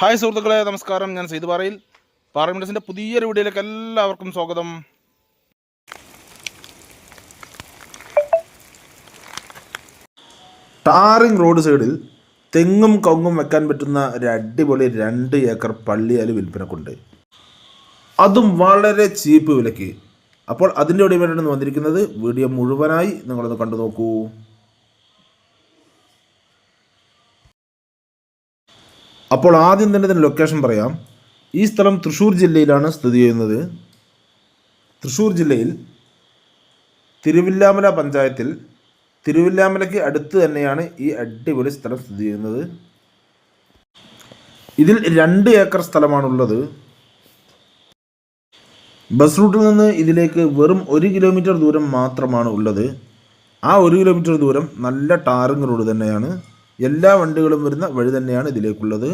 Hi സുഹൃത്തുക്കളെ നമസ്കാരം. ഞാൻ സെയ്ത് പാറയിൽ. പാർലമെന്റസിന്റെ പുതിയൊരു വീഡിയോയിലേക്ക് എല്ലാവർക്കും സ്വാഗതം. ടാറിങ് റോഡ് സൈഡിൽ തെങ്ങും കവുങ്ങും വെക്കാൻ പറ്റുന്ന ഒരു അടിപൊളി രണ്ട് ഏക്കർ പള്ളിയാൽ വിൽപ്പനക്കുണ്ട്. അതും വളരെ ചീപ്പ് വിലയ്ക്ക്. അപ്പോൾ അതിന്റെ ഒടിവേണ്ടാണ് വന്നിരിക്കുന്നത്. വീഡിയോ മുഴുവനായി നിങ്ങളൊന്ന് കണ്ടു നോക്കൂ. അപ്പോൾ ആദ്യം തന്നെ ഇതിന്റെ ലൊക്കേഷൻ പറയാം. ഈ സ്ഥലം തൃശ്ശൂർ ജില്ലയിലാണ് സ്ഥിതി ചെയ്യുന്നത്. തൃശ്ശൂർ ജില്ലയിൽ തിരുവില്ലാമല പഞ്ചായത്തിൽ തിരുവില്ലാമലയ്ക്ക് അടുത്ത് തന്നെയാണ് ഈ അടിപൊളി സ്ഥലം സ്ഥിതി ചെയ്യുന്നത്. ഇതിൽ രണ്ട് ഏക്കർ സ്ഥലമാണുള്ളത്. ബസ് റൂട്ടിൽ നിന്ന് ഇതിലേക്ക് വെറും ഒരു കിലോമീറ്റർ ദൂരം മാത്രമാണ് ഉള്ളത്. ആ ഒരു കിലോമീറ്റർ ദൂരം നല്ല ടാറിങ് റോഡ് തന്നെയാണ്. എല്ലാ വണ്ടികളും വരുന്ന വഴി തന്നെയാണ് ഇതിലേക്കുള്ളത്.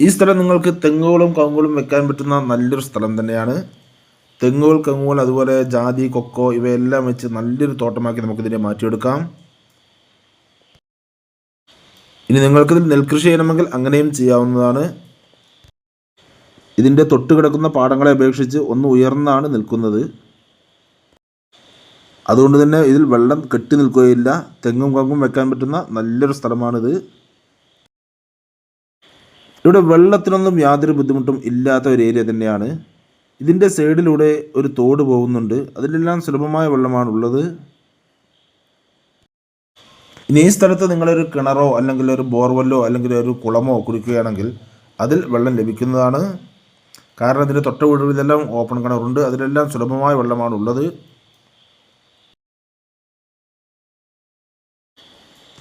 ഈ സ്ഥലം നിങ്ങൾക്ക് തെങ്ങുകളും കങ്ങുകളും വെക്കാൻ പറ്റുന്ന നല്ലൊരു സ്ഥലം തന്നെയാണ്. തെങ്ങുകൾ കങ്ങുകൾ അതുപോലെ ജാതി കൊക്കോ ഇവയെല്ലാം വെച്ച് നല്ലൊരു തോട്ടമാക്കി നമുക്കിതിനെ മാറ്റിയെടുക്കാം. ഇനി നിങ്ങൾക്കിതിൽ നെൽകൃഷി ചെയ്യണമെങ്കിൽ അങ്ങനെയും ചെയ്യാവുന്നതാണ്. ഇതിന്റെ തൊട്ട് കിടക്കുന്ന പാടങ്ങളെ അപേക്ഷിച്ച് ഒന്ന് ഉയർന്നാണ് നിൽക്കുന്നത്. അതുകൊണ്ട് തന്നെ ഇതിൽ വെള്ളം കെട്ടി നിൽക്കുകയില്ല. തെങ്ങും കങ്ങും വെക്കാൻ പറ്റുന്ന നല്ലൊരു സ്ഥലമാണിത്. ഇവിടെ വെള്ളത്തിനൊന്നും യാതൊരു ബുദ്ധിമുട്ടും ഇല്ലാത്ത ഒരു ഏരിയ തന്നെയാണ്. ഇതിന്റെ സൈഡിലൂടെ ഒരു തോട് പോകുന്നുണ്ട്. അതിലെല്ലാം സുലഭമായ വെള്ളമാണ് ഉള്ളത് ഇനി ഈ സ്ഥലത്ത് നിങ്ങളൊരു കിണറോ അല്ലെങ്കിൽ ഒരു ബോർവെല്ലോ അല്ലെങ്കിൽ ഒരു കുളമോ കുടിക്കുകയാണെങ്കിൽ അതിൽ വെള്ളം ലഭിക്കുന്നതാണ്. കാരണം ഇതിന്റെ തൊട്ട വീടുകളിലെല്ലാം ഓപ്പൺ കിണറുണ്ട്. അതിലെല്ലാം സുലഭമായ വെള്ളമാണ് ഉള്ളത്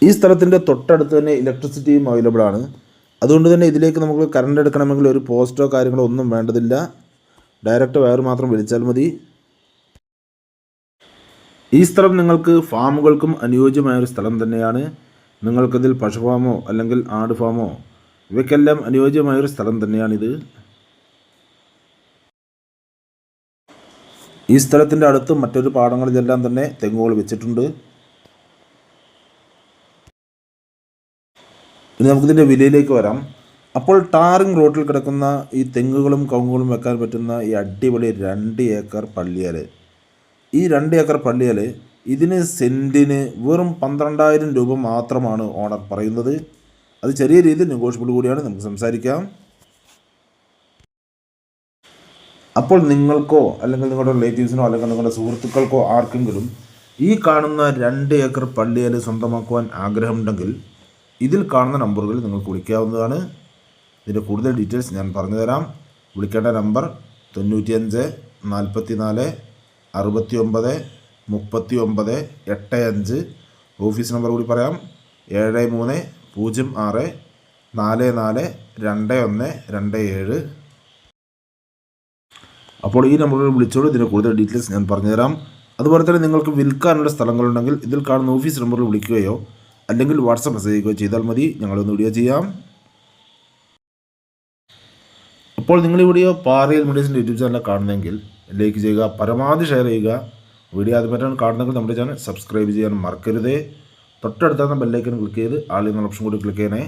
ഈ സ്ഥലത്തിന്റെ തൊട്ടടുത്ത് തന്നെ ഇലക്ട്രിസിറ്റിയും അവൈലബിൾ ആണ്. അതുകൊണ്ട് തന്നെ ഇതിലേക്ക് നമുക്ക് കറണ്ട് എടുക്കണമെങ്കിൽ ഒരു പോസ്റ്റോ കാര്യങ്ങളോ ഒന്നും വേണ്ടതില്ല. ഡയറക്റ്റ് വയർ മാത്രം വലിച്ചാൽ മതി. ഈ സ്ഥലം നിങ്ങൾക്ക് ഫാമുകൾക്കും അനുയോജ്യമായ ഒരു സ്ഥലം തന്നെയാണ്. നിങ്ങൾക്കതിൽ പശു ഫാമോ അല്ലെങ്കിൽ ആട് ഫാമോ ഇവയ്ക്കെല്ലാം അനുയോജ്യമായ ഒരു സ്ഥലം തന്നെയാണിത്. ഈ സ്ഥലത്തിന്റെ അടുത്ത് മറ്റൊരു പാടങ്ങളിലെല്ലാം തന്നെ തെങ്ങുകൾ വെച്ചിട്ടുണ്ട്. ഇനി നമുക്കിതിന്റെ വിലയിലേക്ക് വരാം. അപ്പോൾ ടാറിങ് റോട്ടിൽ കിടക്കുന്ന ഈ തെങ്ങുകളും കവുങ്ങുകളും വെക്കാൻ പറ്റുന്ന ഈ അടിപൊളി രണ്ട് ഏക്കർ പള്ളിയാൽ ഈ രണ്ട് ഏക്കർ പള്ളിയാൽ ഇതിന് സെന്റിന് വെറും പന്ത്രണ്ടായിരം രൂപ മാത്രമാണ് ഓണർ പറയുന്നത്. അത് ചെറിയ രീതിയിൽ നെഗോഷ്യബിൾ കൂടിയാണ്. നമുക്ക് സംസാരിക്കാം. അപ്പോൾ നിങ്ങൾക്കോ അല്ലെങ്കിൽ നിങ്ങളുടെ റിലേറ്റീവ്സിനോ അല്ലെങ്കിൽ നിങ്ങളുടെ സുഹൃത്തുക്കൾക്കോ ആർക്കെങ്കിലും ഈ കാണുന്ന രണ്ട് ഏക്കർ പള്ളിയാൽ സ്വന്തമാക്കുവാൻ ആഗ്രഹമുണ്ടെങ്കിൽ ഇതിൽ കാണുന്ന നമ്പറുകളിൽ നിങ്ങൾക്ക് വിളിക്കാവുന്നതാണ്. ഇതിന്റെ കൂടുതൽ ഡീറ്റെയിൽസ് ഞാൻ പറഞ്ഞു തരാം വിളിക്കേണ്ട നമ്പർ തൊണ്ണൂറ്റിയഞ്ച് നാൽപ്പത്തി നാല് അറുപത്തി ഒമ്പത് മുപ്പത്തി ഒമ്പത് എട്ട് അഞ്ച് ഓഫീസ് നമ്പർ കൂടി പറയാം. ഏഴ് മൂന്ന് പൂജ്യം ആറ് നാല് നാല് രണ്ട് ഒന്ന് രണ്ട് ഏഴ്. അപ്പോൾ ഈ നമ്പറുകൾ വിളിച്ചോളൂ. ഇതിന്റെ കൂടുതൽ ഡീറ്റെയിൽസ് ഞാൻ പറഞ്ഞുതരാം. അതുപോലെ തന്നെ നിങ്ങൾക്ക് വിൽക്കാനുള്ള സ്ഥലങ്ങളുണ്ടെങ്കിൽ ഇതിൽ കാണുന്ന ഓഫീസ് നമ്പറിൽ വിളിക്കുകയോ അല്ലെങ്കിൽ വാട്സപ്പ് മെസ്സേജ് ചെയ്യുകയോ ചെയ്താൽ മതി. ഞങ്ങളൊന്ന് വീഡിയോ ചെയ്യാം. അപ്പോൾ നിങ്ങൾ ഈ വീഡിയോ പാറയിൽ മീഡിയസിന്റെ യൂട്യൂബ് ചാനൽ കാണുന്നെങ്കിൽ ലൈക്ക് ചെയ്യുക പരമാവധി ഷെയർ ചെയ്യുക. വീഡിയോ ആദ്യമായിട്ടാണ് കാണുന്നെങ്കിൽ നമ്മുടെ ചാനൽ സബ്സ്ക്രൈബ് ചെയ്യാൻ മറക്കരുത്. തൊട്ടടുത്ത ബെല്ലൈക്കൻ ക്ലിക്ക് ചെയ്ത് ആൾ എന്ന ഓപ്ഷൻ കൂടി ക്ലിക്ക് ചെയ്യണേ.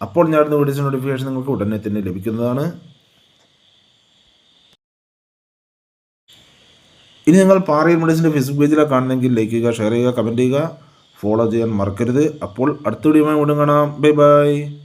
അപ്പോൾ ഞാൻ വീഡിയോസിന്റെ നോട്ടിഫിക്കേഷൻ നിങ്ങൾക്ക് ഉടനെ തന്നെ ലഭിക്കുന്നതാണ്. ഇനി നിങ്ങൾ പാറയിൽ മീഡിയസിന്റെ ഫേസ്ബുക്ക് പേജിലാണ് കാണുന്നെങ്കിൽ ലൈക്ക് ചെയ്യുക ഷെയർ ചെയ്യുക കമന്റ് ചെയ്യുക. ഫോളോ ചെയ്യാൻ മറക്കരുത്. അപ്പോൾ അടുത്ത വീഡിയോ വീണ്ടും കാണാം. Bye bye